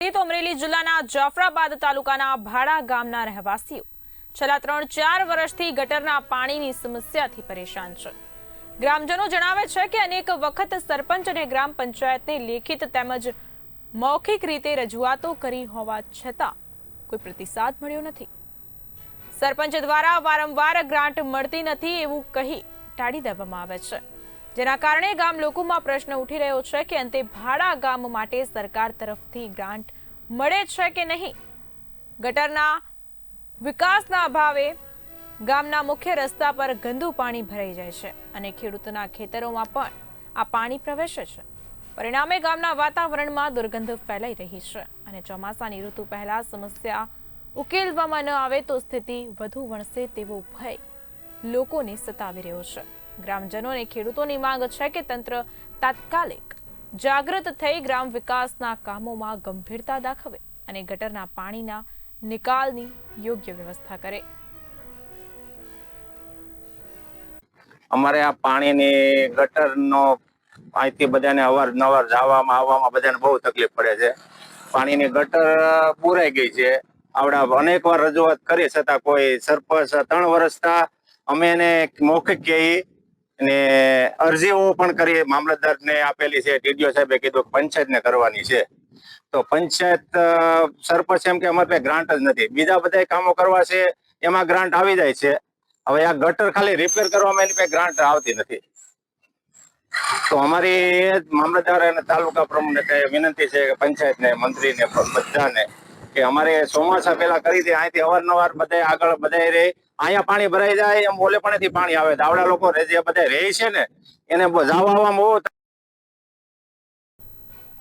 તો અમરેલી જિલ્લાના જાફરાબાદ તાલુકાના ભાડા ગામના રહેવાસીઓ છેલ્લા ત્રણ ચાર વર્ષથી ગટરના પાણીની સમસ્યાથી પરેશાન છે. ગ્રામજનો જણાવે છે કે અનેક વખત સરપંચ અને ગ્રામ પંચાયતને લેખિત તેમજ મૌખિક રીતે રજૂઆતો કરી હોવા છતાં કોઈ પ્રતિસાદ મળ્યો નથી. સરપંચ દ્વારા વારંવાર ગ્રાન્ટ મળતી નથી એવું કહી ટાળી દેવામાં આવે છે. જેના કારણે ગામ લોકોમાં પ્રશ્ન ઉઠી રહ્યો છે કે અંતે ભાડા ગામ માટે સરકાર તરફથી ગ્રાન્ટ મળે છે કે નહીં? ગટરના વિકાસના અભાવે ગામના મુખ્ય રસ્તા પર ગંદુ પાણી ભરાઈ જાય છે અને ખેડૂતોના ખેતરોમાં પણ આ પાણી પ્રવેશે છે. પરિણામે ગામના વાતાવરણમાં દુર્ગંધ ફેલાઈ રહી છે અને ચોમાસાની ઋતુ પહેલા સમસ્યા ઉકેલવામાં ન આવે તો સ્થિતિ વધુ વણસે તેવો ભય લોકોને સતાવી રહ્યો છે. ગ્રામજનો અને ખેડૂતોની માંગ છે કે તંત્ર તાત્કાલિક જાગૃત થઈ ગ્રામ વિકાસના કામોમાં ગંભીરતા દાખવે અને ગટરના પાણીના નિકાલની યોગ્ય વ્યવસ્થા કરે. અમારે આ પાણીની ગટરનો અહીંથી બધાને અવારનવાર જવામાં, આવવામાં બધાને બહુ તકલીફ પડે છે. પાણીની ગટર પૂરાઈ ગઈ છે. આવડા અનેક વાર રજૂઆત કરી, છતાં કોઈ સરપંચ ત્રણ વર્ષથી અમે એને મૌખિક કહી અને અરજીઓ પણ કરી મામલતદારને આપેલી છે ટીડીઓ સાહેબે કીધું કે પંચાયતને કરવાની છે. તો પંચાયત સરપંચ એમ કે અમારે ગ્રાન્ટ જ નથી. બીજા બધા કામો કરવા છે, એમાં ગ્રાન્ટ આવી જાય છે. હવે આ ગટર ખાલી રિપેર કરવામાં એની પાસે ગ્રાન્ટ આવતી નથી. તો અમારી મામલતદાર અને તાલુકા પ્રમુખને વિનંતી છે કે પંચાયતને, મંત્રીને, બધાને કે અમારે ચોમાસા પેલા કરી દે અહીંથી અવારનવાર બધા આગળ બધા રે, અહીંયા પાણી ભરાઈ જાય, એમ ઓલે પાણીથી પાણી આવે. દાવડા લોકો જે બધા રહે છે ને, એને જવા આવવામાં બહુ